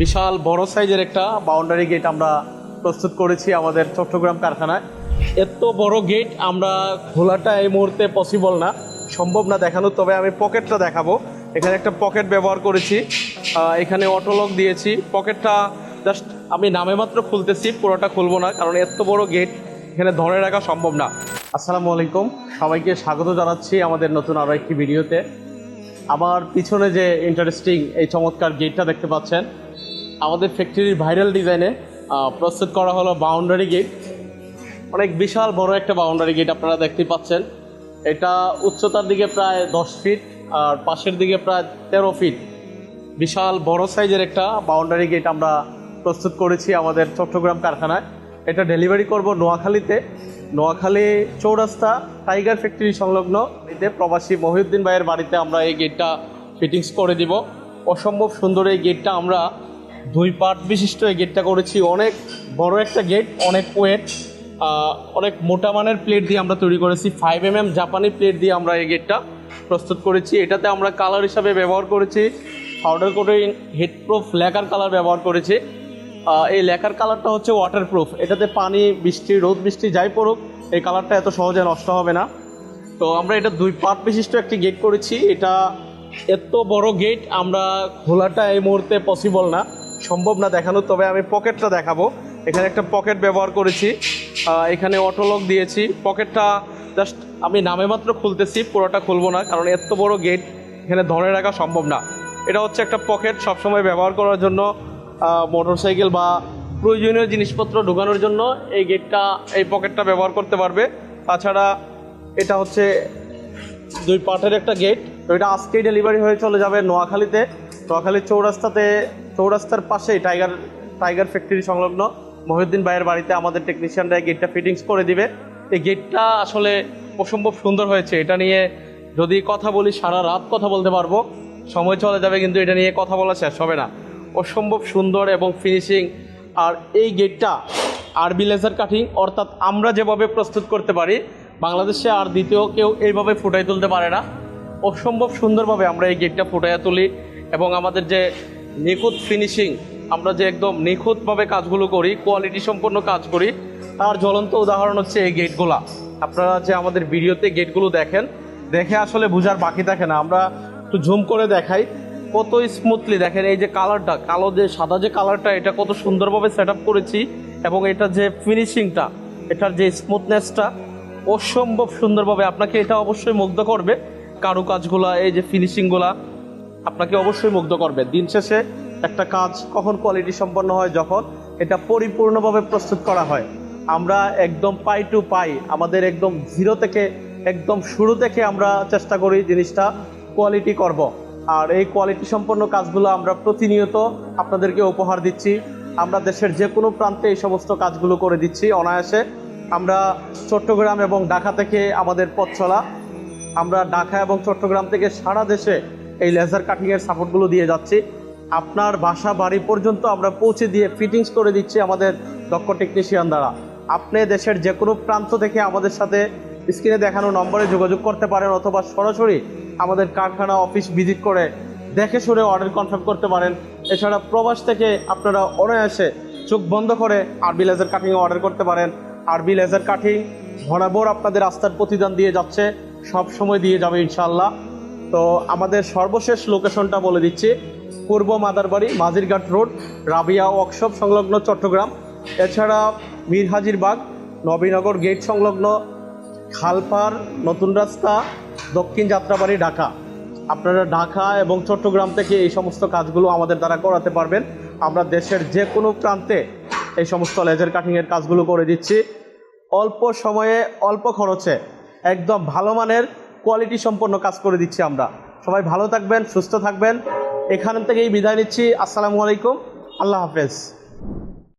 বিশাল বড় সাইজের একটা বাউন্ডারি গেট আমরা প্রস্তুত করেছি আমাদের চট্টগ্রাম কারখানায়। এত বড় গেট আমরা খোলাটা এই মুহূর্তে পসিবল না, সম্ভব না দেখানো, তবে আমি পকেটটা দেখাবো। এখানে একটা পকেট ব্যবহার করেছি এখানে অটোলক দিয়েছি। পকেটটা জাস্ট আমি নামে মাত্র খুলতেছি, পুরোটা খুলবো না, কারণ এত বড় গেট এখানে ধরে রাখা সম্ভব না। আসসালামু আলাইকুম, সবাইকে স্বাগত জানাচ্ছি আমাদের নতুন আরও একটি ভিডিওতে। আমার পিছনে যে ইন্টারেস্টিং এই চমৎকার গেটটা দেখতে পাচ্ছেন আমাদের ফ্যাক্টরির ভাইরাল ডিজাইনে প্রস্তুত করা হলো বাউন্ডারি গেট অনেক বিশাল বড় একটা বাউন্ডারি গেট আপনারা দেখতে পাচ্ছেন। এটা উচ্চতার দিকে প্রায় দশ ফিট আর পাশের দিকে প্রায় তেরো ফিট বিশাল বড় সাইজের একটা বাউন্ডারি গেট আমরা প্রস্তুত করেছি আমাদের চট্টগ্রাম কারখানায়। এটা ডেলিভারি করব নোয়াখালীতে। নোয়াখালী চৌরাস্তা টাইগার ফ্যাক্টরি সংলগ্ন এতে প্রবাসী মহিউদ্দিন ভাইয়ের বাড়িতে আমরা এই গেটটা ফিটিংস করে দিব। অসম্ভব সুন্দর এই গেটটা আমরা দুই পার্ট বিশিষ্ট এই গেটটা করেছি। অনেক বড় একটা গেট, অনেক ওয়েট অনেক মোটা মানের প্লেট দিয়ে আমরা তৈরি করেছি। ফাইভ এম এম জাপানি প্লেট দিয়ে আমরা এই গেটটা প্রস্তুত করেছি। এটাতে আমরা কালার হিসাবে ব্যবহার করেছি। Powder coating heatproof lacquer colour ব্যবহার করেছি। এই লেখার কালারটা হচ্ছে ওয়াটারপ্রুফ এটাতে পানি, বৃষ্টি, রোদ, বৃষ্টি যাই পড়ুক, এই কালারটা এত সহজে নষ্ট হবে না। তো আমরা এটা দুই পার্ট বিশিষ্ট একটি গেট করেছি। এটা এত বড় গেট, আমরা খোলাটা এই মুহূর্তে পসিবল না। সম্ভব না দেখানো, তবে আমি পকেটটা দেখাবো। এখানে একটা পকেট ব্যবহার করেছি। এখানে অটোলক দিয়েছি। পকেটটা জাস্ট আমি নামে মাত্র খুলতেছি, পুরোটা খুলবো না, কারণ এত বড় গেট এখানে ধরে রাখা সম্ভব না। এটা হচ্ছে একটা পকেট সবসময় ব্যবহার করার জন্য মোটর সাইকেল বা প্রয়োজনীয় জিনিসপত্র ঢোকানোর জন্য এই গেটটা এই পকেটটা ব্যবহার করতে পারবে। তাছাড়া এটা হচ্ছে দুই পার্টের একটা গেট তো এটা আজকেই ডেলিভারি হয়ে চলে যাবে নোয়াখালীতে। নোয়াখালীর চৌরাস্তাতে, চৌরাস্তার পাশেই টাইগার টাইগার ফ্যাক্টরি সংলগ্ন। মহিউদ্দিন ভাইয়ের বাড়িতে আমাদের টেকনিশিয়ানরা গেটটা ফিটিংস করে দিবে। এই গেটটা আসলে অসম্ভব সুন্দর হয়েছে। এটা নিয়ে যদি কথা বলি, সারা রাত কথা বলতে পারব। সময় চলে যাবে, কিন্তু এটা নিয়ে কথা বলা শেষ হবে না। অসম্ভব সুন্দর এবং ফিনিশিং আর এই গেটটা আরবি লেজার কাটিং অর্থাৎ আমরা যেভাবে প্রস্তুত করতে পারি, বাংলাদেশে আর দ্বিতীয় কেউ এইভাবে ফুটাই তুলতে পারে না। অসম্ভব সুন্দরভাবে আমরা এই গেটটা ফুটাইয়া তুলি। এবং আমাদের যে নিখুঁত ফিনিশিং আমরা যে একদম নিখুঁতভাবে কাজগুলো করি কোয়ালিটি সম্পন্ন কাজ করি, তার জ্বলন্ত উদাহরণ হচ্ছে এই গেটগুলা আপনারা যে আমাদের ভিডিওতে গেটগুলো দেখেন, দেখে আসলে বোঝার বাকি থাকে না। আমরা একটু ঝুম করে দেখাই। কত স্মুথলি দেখেন, এই যে কালারটা কালো যে, সাদা যে কালারটা এটা কত সুন্দরভাবে সেট করেছি এবং এটা যে ফিনিশিংটা এটার যে স্মুথনেসটা অসম্ভব সুন্দরভাবে আপনাকে এটা অবশ্যই মুগ্ধ করবে। কারুকাজগুলা, এই যে ফিনিশিংগুলা আপনাকে অবশ্যই মুগ্ধ করবে। দিন শেষে একটা কাজ কখন কোয়ালিটি সম্পন্ন হয়? যখন এটা পরিপূর্ণভাবে প্রস্তুত করা হয়। আমরা একদম পাই টু পাই, আমাদের একদম জিরো থেকে, একদম শুরু থেকে আমরা চেষ্টা করি জিনিসটা কোয়ালিটি করব। আর এই কোয়ালিটি সম্পন্ন কাজগুলো আমরা প্রতিনিয়ত আপনাদেরকে উপহার দিচ্ছি। আমরা দেশের যে কোনো প্রান্তে এই সমস্ত কাজগুলো করে দিচ্ছি অনায়াসে। আমরা চট্টগ্রাম এবং ঢাকা থেকে আমাদের পথ চলা। আমরা ঢাকা এবং চট্টগ্রাম থেকে সারা দেশে এই লেজার কাটিংয়ের সাপোর্টগুলো দিয়ে যাচ্ছি। আপনার বাসা, বাড়ি পর্যন্ত আমরা পৌঁছে দিয়ে ফিটিংস করে দিচ্ছি আমাদের দক্ষ টেকনিশিয়ান দ্বারা। আপনি দেশের যে কোনো প্রান্ত থেকে আমাদের সাথে স্ক্রিনে দেখানো নম্বরে যোগাযোগ করতে পারেন অথবা সরাসরি আমাদের কারখানা অফিস ভিজিট করে দেখে শুনে অর্ডার কনফার্ম করতে পারেন। এছাড়া প্রবাস থেকে আপনারা অনায়াসে চোখ বন্ধ করে আরবি লেজার কাটিং অর্ডার করতে পারেন। আরবি লেজার কাটিং বরাবর আপনাদের রাস্তার প্রতিদান দিয়ে যাচ্ছে। সব সময় দিয়ে যাবে ইনশাল্লাহ তো আমাদের সর্বশেষ লোকেশনটা বলে দিচ্ছি। পূর্ব মাদারবাড়ি মাঝিরঘাট রোড, রাবিয়া ওয়ার্কশপ সংলগ্ন চট্টগ্রাম। এছাড়া মীর বাগ, নবীনগর গেট সংলগ্ন, খালপার, নতুন রাস্তা, দক্ষিণ যাত্রাবাড়ি, ঢাকা। আপনারা ঢাকা এবং চট্টগ্রাম থেকে এই সমস্ত কাজগুলো আমাদের দ্বারা করাতে পারবেন। আমরা দেশের যে কোনো প্রান্তে এই সমস্ত লেজার কাটিংয়ের কাজগুলো করে দিচ্ছি। অল্প সময়ে, অল্প খরচে, একদম ভালো মানের কোয়ালিটি সম্পন্ন কাজ করে দিচ্ছি আমরা। সবাই ভালো থাকবেন, সুস্থ থাকবেন। এখান থেকেই বিদায় নিচ্ছি। আসসালামু আলাইকুম। আল্লাহ হাফেজ।